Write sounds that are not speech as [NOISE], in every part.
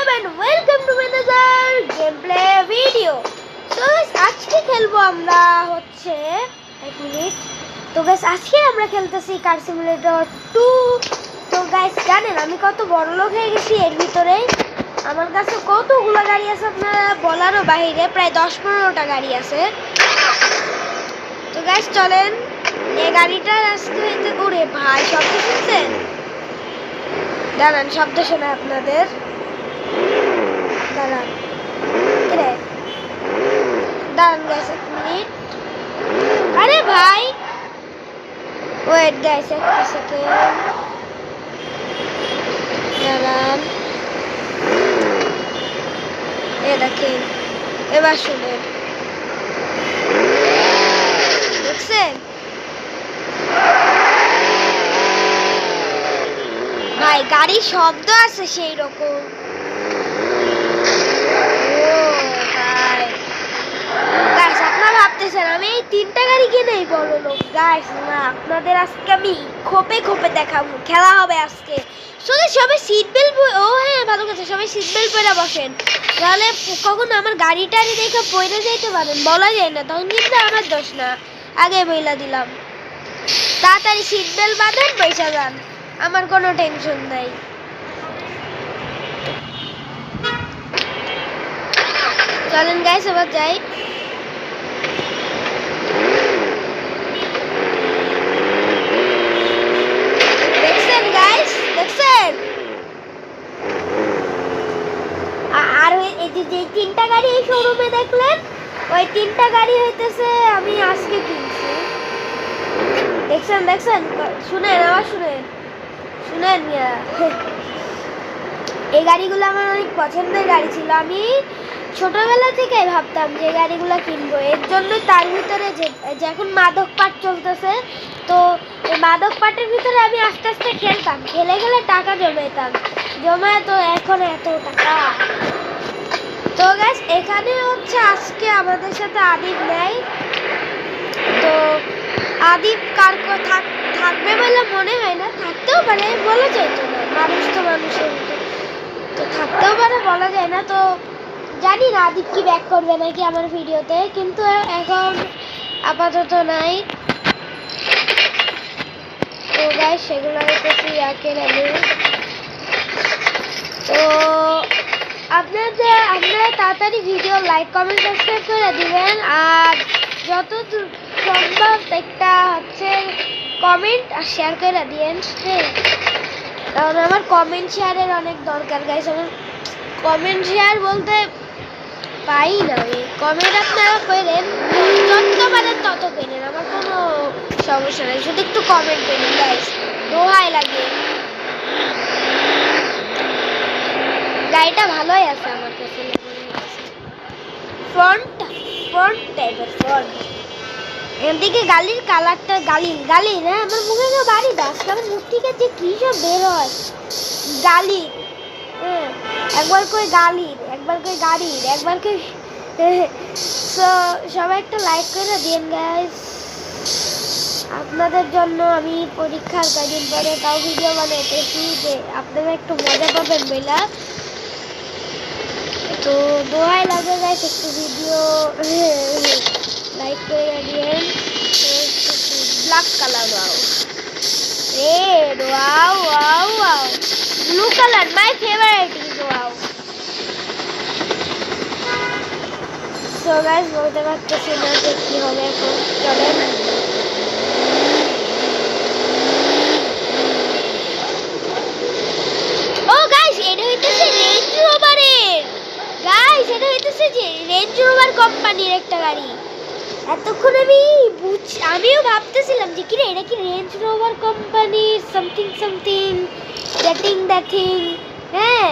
সালাম and welcome to মেনাজার game play video তো আজকে খেলব আমরা হচ্ছে এক মিনিট। তো গাইস আজকে আমরা খেলতেছি কার সিমুলেটর টু তো গাইস জানেন আমি কত বড় লোক হয়ে গেছি এর ভিতরে। আমার কাছে কতগুলো গাড়ি আছে আপনারা বলারও বাইরে প্রায় দশ পনেরোটা গাড়ি আছে। তো গাইস চলেন এই গাড়িটা আজকে হইতে করে ভাই শব্দ শুনছেন দাঁড়ান, শব্দ শোনা আপনাদের দাঁড়ান কিরে দাঁড়ান গাইস এক মিনিট। আরে ভাই। ওয়েট গাইস একটা সেকেন্ড দাঁড়ান। এ দেখেন, এবার শুনেন। দেখছেন ভাই, গাড়ির শব্দ আছে সেই রকম গাইস ভাবতেছেন আমি এই তিনটা গাড়ি কিনেই বড় লোক। গাইস না, আপনাদের আজকে আমি খোপে খোপে দেখাবো। খেলা হবে আজকে। শুধু সবাই সিট বেল্ট ও হ্যাঁ ভালো কথা, সবাই সিট বেল্ট পরে বসেন। তাহলে কখন আমার গাড়ি টাড়ি দেখে পড়ে যাইতে পারেন। বলা যায় না, তখন কিন্তু আমার দোষ না। আগে বইলা দিলাম। তাড়াতাড়ি সিট বেল্ট বাঁধেন, পয়সা যান আমার কোনো টেনশন নাই। চলেন গাইস এবার যাই দেখছেন গাইস দেখছেন আ- আর ওই- এই যে যে তিনটা গাড়ি এই শোরুমে দেখলেন, ওই তিনটা গাড়ি হইতেছে আমি আজকে কিনছি। দেখছেন দেখছেন? শুনেন, আবার শুনেন। শুনেন এই গাড়িগুলো আমার অনেক পছন্দের গাড়ি ছিল। আমি ছোটবেলা থেকে ভাবতাম যে গাড়িগুলো কিনবো। এর জন্য তার ভিতরে যে যে এখন মাদক পাট চলতেছে, তো এই মাদক পাটের ভিতরে আমি আস্তে আস্তে খেলতাম। খেলে খেলে টাকা জমাইতাম। জমায় তো এখন এত টাকা। তো গ্যাস এখানে হচ্ছে আজকে আমাদের সাথে আদিব নেই। তো আদিব কার থাক- থাকবে বলে মনে হয় না, থাকতেও পারে, বলা যায় তো না, মানুষ তো মানুষের মতো। তো থাকতেও পারে, বলা যায় না। তো জানি না আদিব কি ব্যাক করবে নাকি আমার ভিডিওতে, কিন্তু এখন আপাতত নাই। তো গাই সেগুলো হইতেছি ইয়াকে আমি। তো আপনাদের আপনারা তাড়াতাড়ি ভিডিও লাইক কমেন্ট সাবস্ক্রাইব করে দিবেন। আর যত সম্ভব একটা হচ্ছে কমেন্ট আর শেয়ার করে দিয়েন কারণ আমার কমেন্ট শেয়ারের অনেক দরকার গাইস আমার কমেন্ট শেয়ার বলতে পাই না কমেন্ট আপনারা করেন যত পারেন তত করেন আমার কোনো সমস্যা নেই। শুধু একটু কমেন্ট করেন গাইস দোহাই লাগে। গাড়িটা ভালোই আছে আমার কাছে। ফ্রন্ট ফ্রন্ট টাইপের ফ্রন্ট থেকে গালির কালারটা গালি গালি না আমার মুখে কেউ বাড়ি দাস আমার মুখ থেকে যে কী সব বের হয়। গালি হ্যাঁ একবার কই গালির, একবার কই গাড়ির, একবার কই [LAUGHS] সো, সবাই একটা লাইক করে দিন গাইস আপনাদের জন্য আমি পরীক্ষার কদিন পরে তাও ভিডিও বানাইতেছি যে আপনারা একটু মজা পাবেন, বইলা। তো দোয়াই লাগে গাইস একটু ভিডিও লাইক করে দিয়েন। Black colour wow red wow wow wow blue colour my favourite is wow so guys বলতে পারতেছি না যে কি হবে এখন। চলেন ও গাইস এটা হইতেছে রেঞ্জ রোভারের এটা হইতেছে যে রেঞ্জ রোভার কোম্পানির একটা গাড়ি। এতক্ষণ আমি বুঝ আমিও ভাবতেছিলাম যে কিরে, এটা কি Range Rover something something getting the thing হ্যাঁ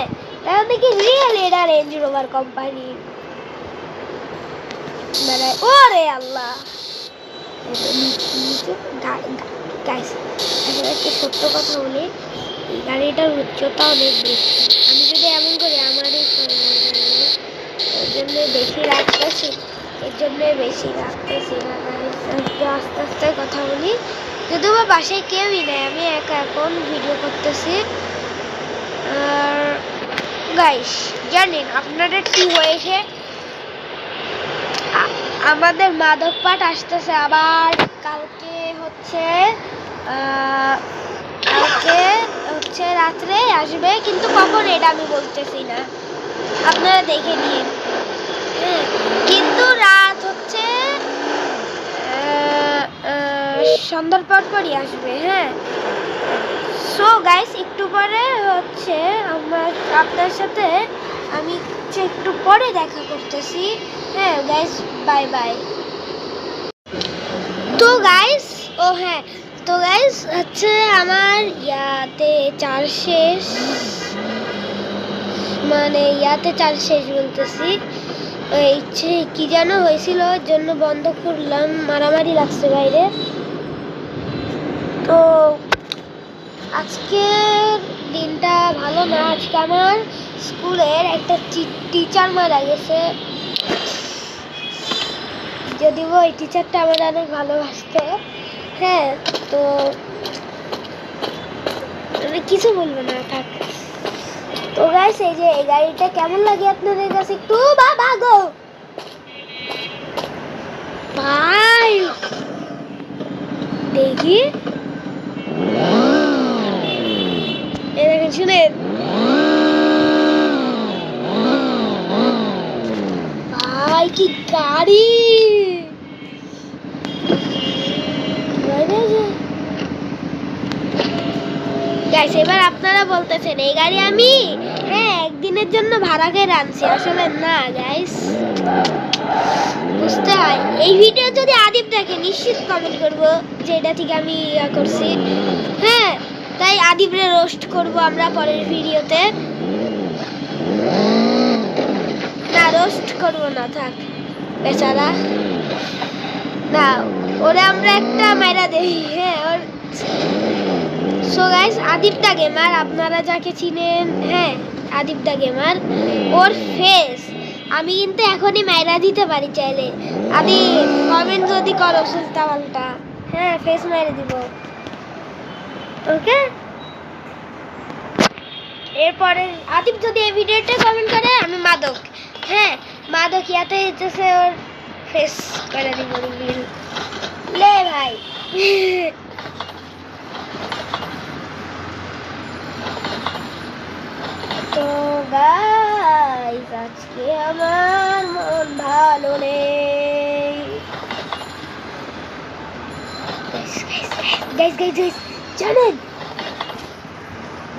দেখি রিয়েল এটা রেঞ্জ রোভার কোম্পানি মানে ওরে আল্লাহ। গাইস একটা সত্য কথা বলি গাড়িটার উচ্চতা অনেক বেশি। আমি যদি এমন করি আমারই এর জন্য বেশি রাখতেছি। এর জন্য বেশি রাখতেছি না একটু আস্তে আস্তে কথা বলি। যদিও বা বাসায় কেউই নেই, আমি একা এখন ভিডিও করতেছি। আর গাইস জানেন আপনাদের কি হয়েছে? আমাদের মাদক পাঠ আসতেছে, আবার কালকে হচ্ছে কালকে হচ্ছে রাত্রে আসবে, কিন্তু কখন এটা আমি বলতেছি না। আপনারা দেখে নিন। কিন্তু রাত হচ্ছে সন্ধ্যার পর পরই আসবে হ্যাঁ। সো গাইস একটু পরে হচ্ছে আমার আপনার সাথে আমি হচ্ছে একটু পরে দেখা করতেছি। হ্যাঁ গাইস বাই বাই তো গাইস ও হ্যাঁ তো গাইস হচ্ছে আমার ইয়াতে চার শেষ মানে ইয়াতে চার শেষ বলতেছি। ইচ্ছে কি যেন হয়েছিল ওর জন্য বন্ধ করলাম, মারামারি লাগছে বাইরে। তো, আজকের দিনটা ভালো না, আজকে আমার স্কুলের একটা টিচার মারা গেছে। যদিও ওই টিচারটা আমার অনেক ভালোবাসতে। হ্যাঁ তো আমি কিছু বলব না, থাক। তো গাইস এই যে এই গাড়িটা কেমন লাগে আপনাদের কাছে একটু বাবা গো? ভাই! দেখি। এই দেখেন, শুনেন। ভাই, কি গাড়ি! গাইস এবার আপনারা বলতেছেন, এই গাড়ি আমি? হ্যাঁ একদিনের জন্য ভাড়া করে আনছি। আসলে না গাইস বুঝতে হয় এই ভিডিও যদি আদিব দেখে, নিশ্চিত কমেন্ট করব যে এটা থেকে আমি ইয়া করছি। হ্যাঁ তাই আদিবরে রোস্ট করব আমরা পরের ভিডিওতে না রোস্ট করব না, থাক। বেচারা। না, ওরে আমরা একটা মেরা দেই। হ্যাঁ ওর so guys Adib the gamer আপনারা যাকে চিনেন হ্যাঁ আদিব দা গেমার ওর ফেস আমি কিন্তু এখনই মাইরা দিতে পারি চাইলে। আদি কমেন্ট যদি করো সুলতা পাল্টা হ্যাঁ ফেস মেরে দিব। ওকে এরপরে আদিব যদি এই ভিডিওটা কমেন্ট করে, আমি মাদক। হ্যাঁ মাদক ইয়াতে হচ্ছে ওর ফেস করে দিব। লে ভাই। [LAUGHS] তো গাইস আজকে আমার মন ভালো নেই। গাইস গাইস গাইস জানেন?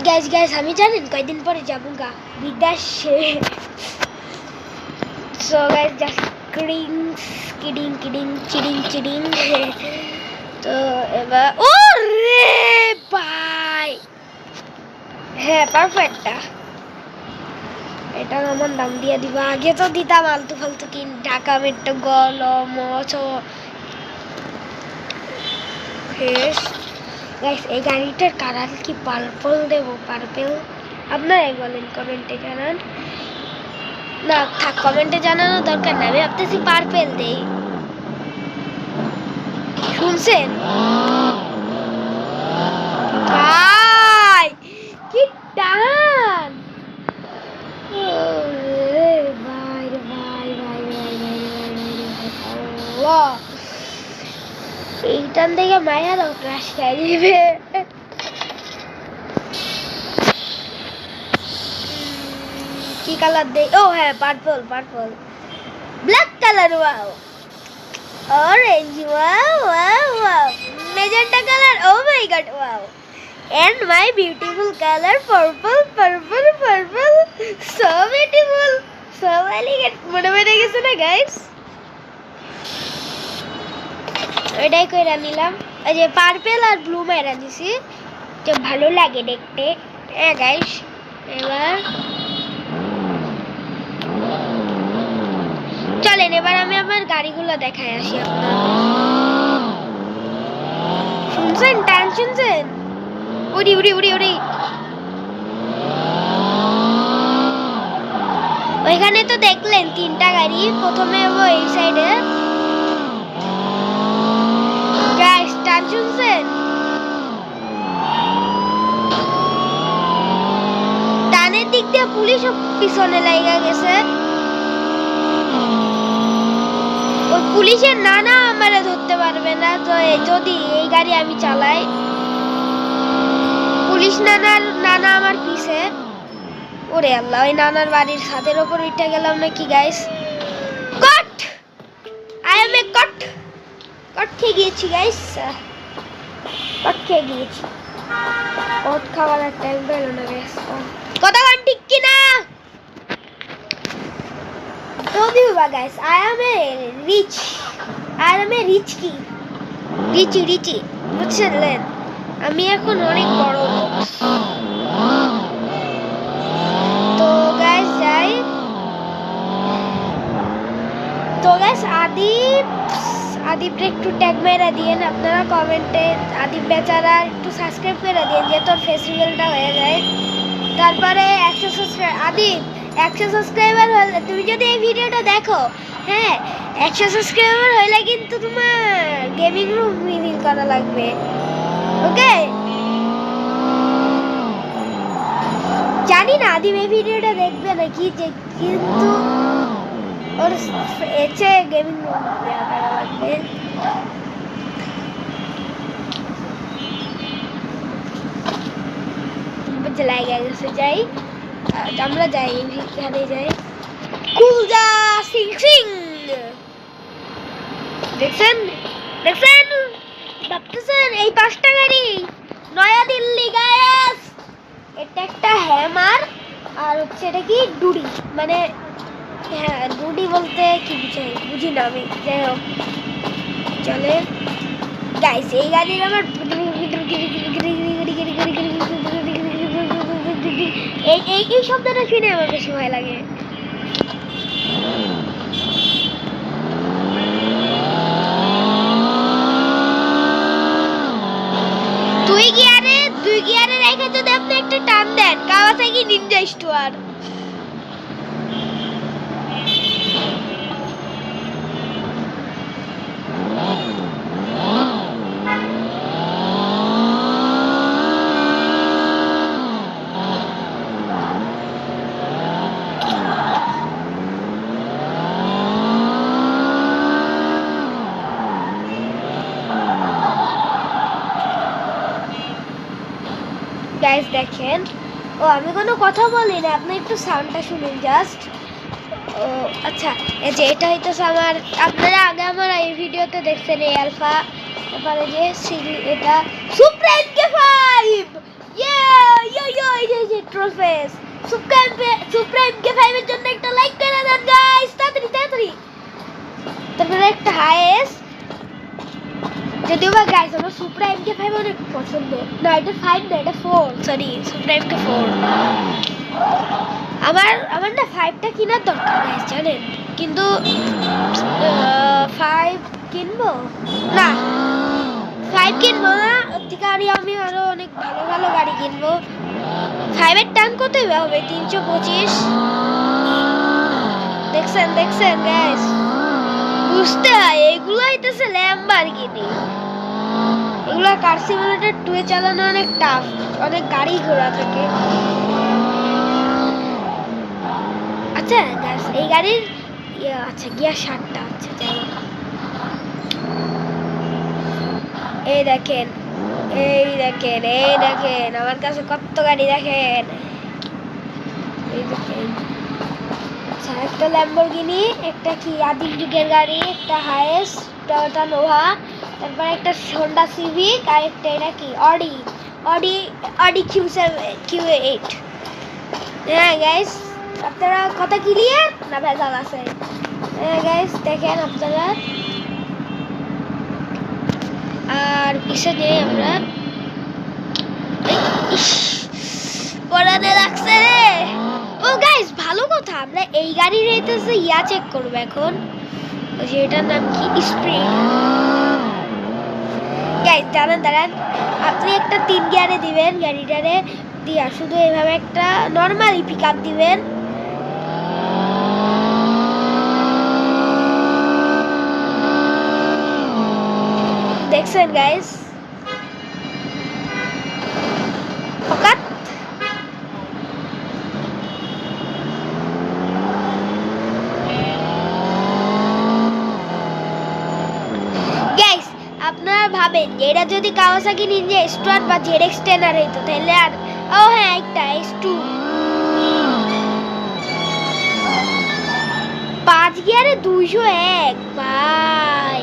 গাইস গাইস আমি জানেন কয়দিন পরে যাব গা? বিদেশে so guys just kidding kidding kidding cheating cheating তো এবার ও রে ভাই! হ্যাঁ পারফেক্টটা এটা আমার দাম দিয়ে দিবা। আগে তো দিতাম আলতু ফালতু কিন ঢাকা মেট্টো ফেস গাইস এই গাড়িটার কালার কি পার্পল দেব? পার্পল আপনারাই বলেন কমেন্টে জানান। না থাক কমেন্টে জানানোর দরকার না। আমি ভাবতেছি পার্পেল দেই। শুনছেন? ভাই কি টান ওরে ভাই রে ভাই ভাই ভাই ভাই ভাই ভাই ভাই আল্লাহ এই টান থেকে মায়ারও ক্রাশ খেয়ে দিবে কি কালার দেই? ও হ্যাঁ purple purple black colour wow orange wow wow wow magenta colour oh my god wow and my beautiful color, purple purple purple so beautiful, so elegant মনে মনে গেছে না গাইস এটাই করে নিলাম। এই যে পার্পেল আর ব্লু মেরা দিছি। যে ভালো লাগে দেখতে। হ্যাঁ গাইস এবার চলেন, এবার আমি আমার গাড়িগুলো দেখাই আসি আপনাদের। শুনছেন? টান শুনছেন? উড়ি উড়ি উড়ি উড়ি। ওইখানে তো দেখলেন তিনটা গাড়ি, প্রথমে এই সাইডে গাইস টান শুনছেন টানের দিক দিয়ে পুলিশও পিছনে লেগে গেছে। ওই পুলিশের নানা আমারে ধরতে পারবে না যদি এই গাড়ি আমি চালাই। পুলিশ নানার, নানা আমার পিছে। ওরে আল্লাহ, ওই নানার বাড়ির ছাদের ওপর উঠে গেলাম নাকি guys caught I am a caught caught খেয়ে গিয়েছি গাইস কট খেয়ে গিয়েছি কট খাওয়ার আর টাইম পেল না গাইস কথা গান ঠিক কি না যদি বা guys I am a rich I am a rich কি রিচি রিচি বুঝছেন আমি এখন অনেক বড় লোক তো গাইস যাই তো গাইস আদিপ আদিপরে একটু ট্যাগ মেরা দিয়েন, আপনারা কমেন্টে আদিপ বেচারা একটু সাবস্ক্রাইব করে দিন যে তোর ফেস্টিভ্যালটা হয়ে যায়। তারপরে একশো সাবস্ক্রাইব আদিপ, একশো সাবস্ক্রাইবার হলে তুমি যদি এই ভিডিওটা দেখো হ্যাঁ একশো সাবস্ক্রাইবার হলে কিন্তু তোমার গেমিং রুম রিভিল করা লাগবে। ওকে জানি না আদিম এই ভিডিওটা দেখবে নাকি, যে কিন্তু গেমিং রুম দেওয়া করা লাগবে চলাই গেছে যাই আমরা যাই এখানে যাই কুলজা সিং সিং দেখছেন দেখছেন ভাবতেছেন এই পাঁচটা গাড়ি নয়া দিল্লি গায়েস এটা একটা হ্যামার আর হচ্ছে এটা কি ডুডি মানে হ্যাঁ ডুডি বলতে কি বুঝাই বুঝি না আমি, যাই হোক। চলে। গাইস এই গাড়ির আমার এই এই এই শব্দটা শুনে আমার বেশি ভয় লাগে। দুই গিয়ারে দুই গিয়ারে রেখে যদি আপনি একটা টান দেন? কাওয়াসাকি নিনজা স্টোয়ার গাইস দেখেন ও, আমি কোনো কথা বলি না আপনি একটু সাউন্ডটা শুনুন জাস্ট ও আচ্ছা এই যে এটা হইতেছে আমার আপনারা আগে আমার এই ভিডিওতে দেখছেন, এই আলফা তারপরে যে সিগি- এটা সুপ্রিম কে ফাইভ ইয়ে ইয়ো ইয়ো এই যে যে ট্রোফেস সুপ্রিম সুপ্রিম কে ফাইভের জন্য একটা লাইক করে দেন গাইস তাড়াতাড়ি তাড়াতাড়ি। তারপরে একটা হাইস যদিও বা গাইস আমার সুপ্রা এমকে ফাইভ অনেক পছন্দ। না, এটা ফাইভ না, এটা four sorry Supra MK four আমার আমার না ফাইভটা কেনার দরকার গাইস জানেন? কিন্তু ফাইভ কিনবো? না ফাইভ কিনবো না, ওর থেকে আরই আমি আরও অনেক ভালো ভালো গাড়ি কিনবো। ফাইভের টান কতই বা হবে? তিনশো পঁচিশ? দেখছেন দেখছেন গ্যাস বুঝতে হয়, এগুলো হইতেছে ল্যাম্বারগিনি এগুলো কার সিমুলেটর টুয়ে চালানো অনেক টাফ অনেক গাড়ি ঘোড়া থাকে। আচ্ছা এই গাড়ির আচ্ছা গিয়ার ষাটটা আচ্ছা যাই। এই দেখেন এই দেখেন এই দেখেন, আমার কাছে কত গাড়ি দেখেন। এই দেখেন। আচ্ছা একটা ল্যাম্বরগিনি একটা কি আদিম যুগের গাড়ি, একটা হায়েস্ট টয়োটা নোভা তারপর একটা হোন্ডা সিভিক আর একটা এটা কি? Audi Audi Audi Q seven Q eight হ্যাঁ গাইস আপনারা কথা ক্লিয়ার না ভেজাল আছে। হ্যাঁ গাইস দেখেন আপনারা। আর পিছনে আমরা ইস, পড়াতে লাগছে রে। ও গাইস ভালো কথা। আমরা এই গাড়ির এতেছে ইয়া চেক করব এখন। ওই যে এটার নাম কি? স্প্রিং গাইস দাঁড়ান দাঁড়ান। আপনি একটা তিন গিয়ারে দিবেন গাড়িটারে দিয়া, শুধু এভাবে একটা নর্মালি পিক আপ দিবেন। দেখছেন গাইস ভাবেন যে এটা যদি কাওয়াসাকি নিনজা স্টুয়ার্ট বা জেডএক্স টেনার হইতো, তাহলে আর, ও হ্যাঁ একটা এস টু পাঁচ গিয়ারে দুইশো এক, ভাই।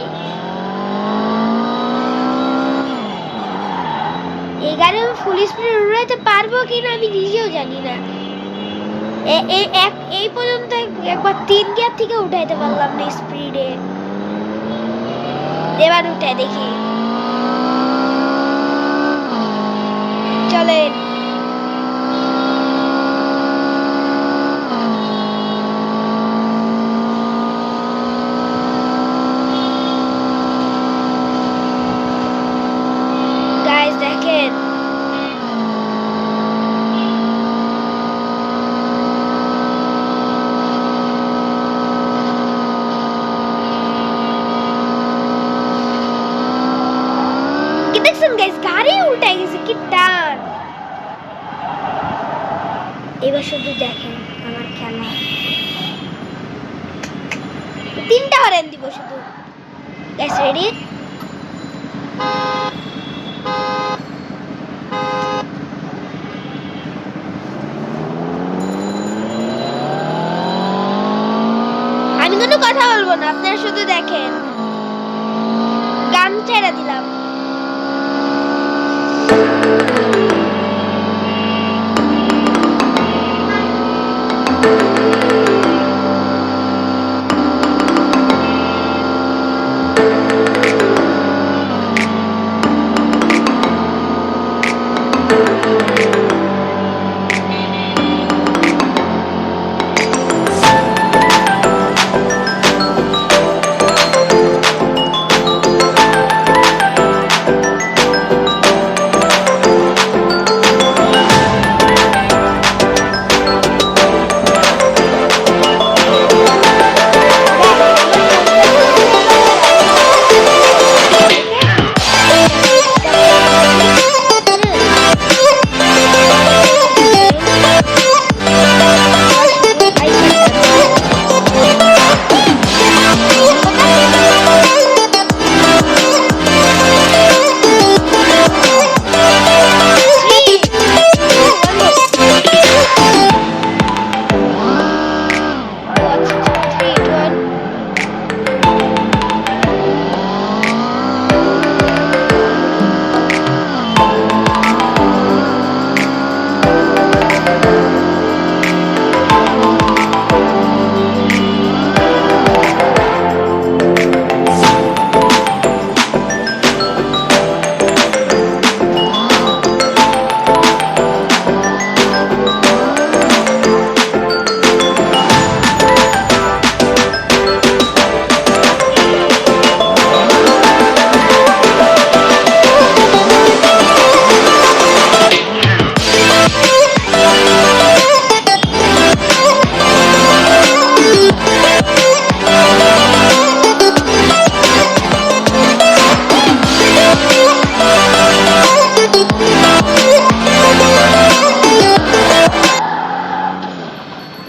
আমি ফুল স্পিডে উড়াইতে পারব কিনা আমি নিজেও জানি না। এই পর্যন্ত একবার তিন গিয়ার থেকে উঠাইতে পারলাম না স্পিডে। এবার উঠে দেখি। চলেন গাইস দেখেন কি দেখছেন গাইস গাড়ি উল্টে গেছে কি টান এবার শুধু দেখেন আমার খেলা তিনটা হরেন দিব শুধু গাইস রেডি আমি কোনো কথা বলব না আপনারা শুধু দেখেন। গান ছেড়ে দিলাম।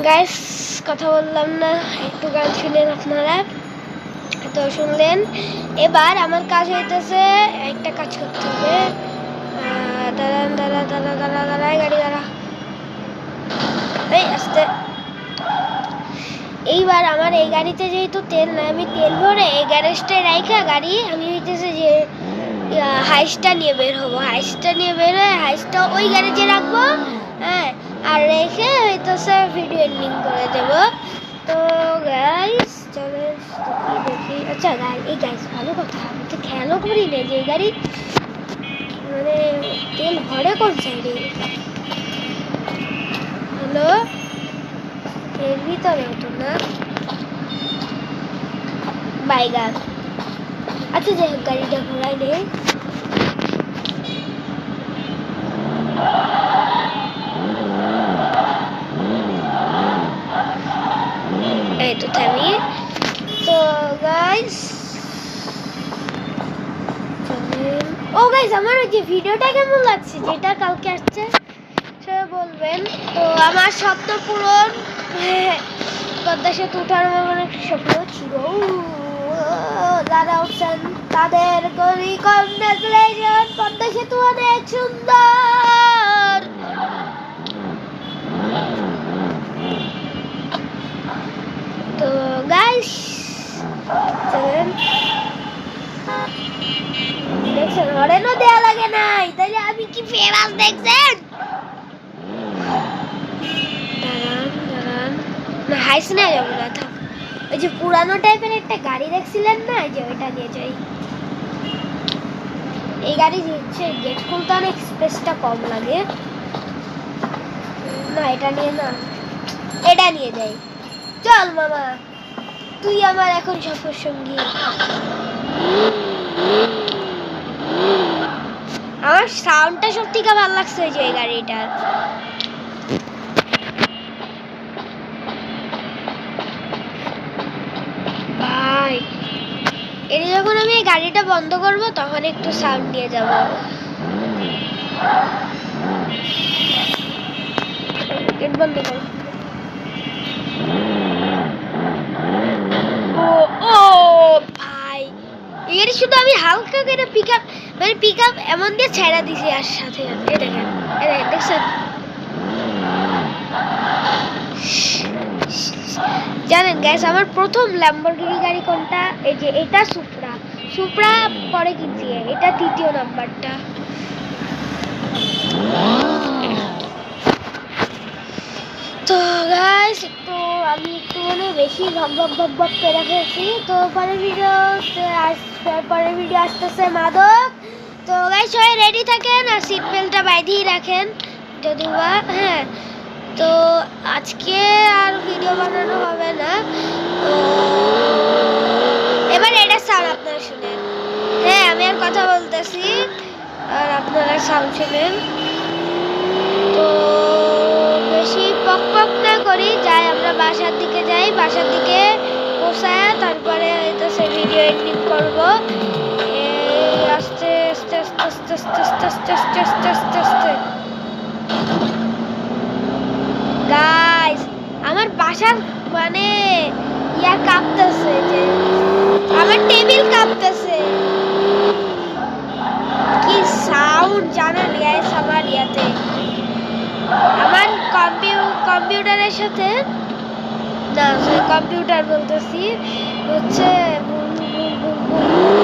গাইস কথা বললাম না, একটু গান শুনেন আপনারা, তো শুনলেন। এবার আমার কাজ হইতেছে একটা কাজ করতে হবে। দাঁড়ান, দাঁড়া দাঁড়া দাঁড়া দাঁড়াই গাড়ি দাঁড়া। এই, আস্তে। এইবার আমার এই গাড়িতে যেহেতু তেল না আমি তেল ভরে এই গ্যারেজটায় রাইখা গাড়ি, আমি হইতেছে যে হাইসটা নিয়ে বের হব। হাইসটা নিয়ে বের হয়ে হাইসটা ওই গ্যারেজে রাখব হ্যাঁ। আর রেখে হইতেছে ভিডিও এন্ডিং করে দেব। তো গাইস চলে দেখি আচ্ছা গাই এই গাইস ভালো কথা। আমি তো খেয়ালও করি না যে গাড়ি মানে তেল ভরে কোন সাইডে হ্যালো? এর ভিতরে হতো না। বাইগান আচ্ছা যাই হোক, গাড়িটা ঘোরাই নেই তো থামি তো গাইস ও গাইস আমার যে ভিডিওটা কেমন লাগছে? যেটা কালকে আসছে সেটা বলবেন। তো, আমার স্বপ্ন পূরণ। পদ্মা সেতু উঠার আমার অনেক স্বপ্ন ছিল। যারা উঠছেন। তাদের করি কংগ্রেচুলেশন পদ্মা সেতু অনেক সুন্দর তো গাইস দেখছেন, হরেনও দেয়া লাগে নাই। তাহলে আমি কি ফেমাস দেখছেন? না, হাইস না যাব না, থাক। ওই যে পুরানো টাইপের একটা গাড়ি দেখছিলেন না? যে ওইটা দিয়ে যাই। এই গাড়ি হচ্ছে, গেট খুলতে অনেক স্পেসটা কম লাগে। না, এটা নিয়ে না। এটা নিয়ে যাই। চল, মামা। তুই আমার এখন সফর সঙ্গী। আমার সাউন্ডটা সব থেকে ভালো লাগছে ওই যে গাড়িটার। ভাই এটা যখন আমি এই গাড়িটা বন্ধ করব তখন একটু সাউন্ড দিয়ে যাব। বন্ধ কর ও ও ভাই এর শুধু আমি হালকা করে পিক আপ মানে পিক আপ এমন দিয়ে ছেড়া দিছি আর সাথে সাথে। দেখেন দেখছেন? জানেন গ্যাস আমার প্রথম ল্যাম্বরগিনি গাড়ি কোনটা? এই যে এটা সুপ্রা সুপ্রা পরে কিনছি এটা তৃতীয় নাম্বারটা তো গাইস একটু আমি একটু মানে বেশি ভক ভক ভক ভক করে ফেলছি। তো পরের ভিডিও পরের ভিডিও আসতেছে মাদক। তো গাইস সবাই রেডি থাকেন আর সিট বেল্টটা বাইধিয়ে রাখেন যদি বা হ্যাঁ। তো আজকে আর ভিডিও বানানো হবে না। তো এবার এটা সাউন্ড আপনারা শুনেন। হ্যাঁ আমি আর কথা বলতেছি, আর আপনারা সাউন্ড শুনেন। তো বেশি পক পক না করি যাই আমরা বাসার দিকে যাই বাসার দিকে পৌঁছায় তারপরে হয়তো সে ভিডিও এডিট করব আস্তে আস্তে আস্তে আস্তে আস্তে আস্তে আস্তে আস্তে আস্তে আস্তে গাইস আমার বাসার মানে ইয়া কাঁপতেছে যে আমার টেবিল কাঁপতেছে কি সাউন্ড জানেন গাইস আমার ইয়াতে আমার কম্পিউ কম্পিউটারের সাথে, না কম্পিউটার বলতেছি, হচ্ছে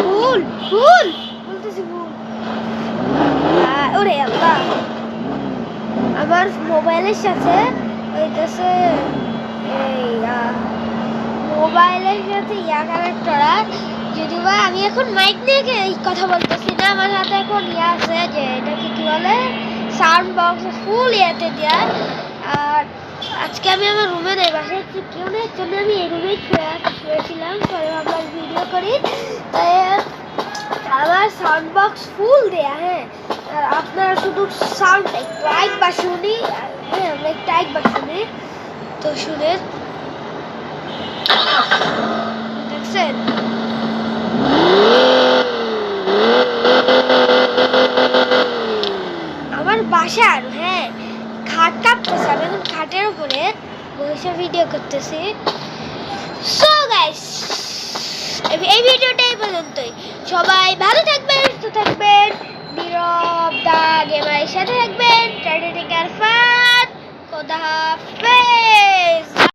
ভুল ভুল বলতেছি ভুল। ওরে আল্লাহ আমার মোবাইলের সাথে হইতেছে মোবাইলের সাথে ইয়া কানেক্ট করা যদি বা আমি এখন মাইক নিয়ে কথা বলতেছি না, আমার হাতে এখন ইয়া আছে যে এটাকে কি বলে? সাউন্ড বক্স ফুল ইয়াতে দেওয়া আর আজকে আমি আমার রুমে নেই, বাসায় কেউ নেই জন্য আমি এই রুমেই শুয়েছিলাম। পরে আমরা ভিডিও করি। আমার সাউন্ড বক্স ফুল দেয়া হ্যাঁ। আর আপনারা শুধু সাউন্ড একটু একবার শুনি হ্যাঁ আমরা একটু একবার শুনি। তো শুনেন দেখছেন? আমার বাসার হ্যাঁ খাট এখন খাটের উপরে বসে ভিডিও করতেছি। সো গাইস এই ভিডিওটা এই পর্যন্তই। সবাই ভালো থাকবেন, সুস্থ থাকবেন। নীরব দা গেমারের সাথে থাকবেন। টাটা টেকার ফান খোদা হাফেজ।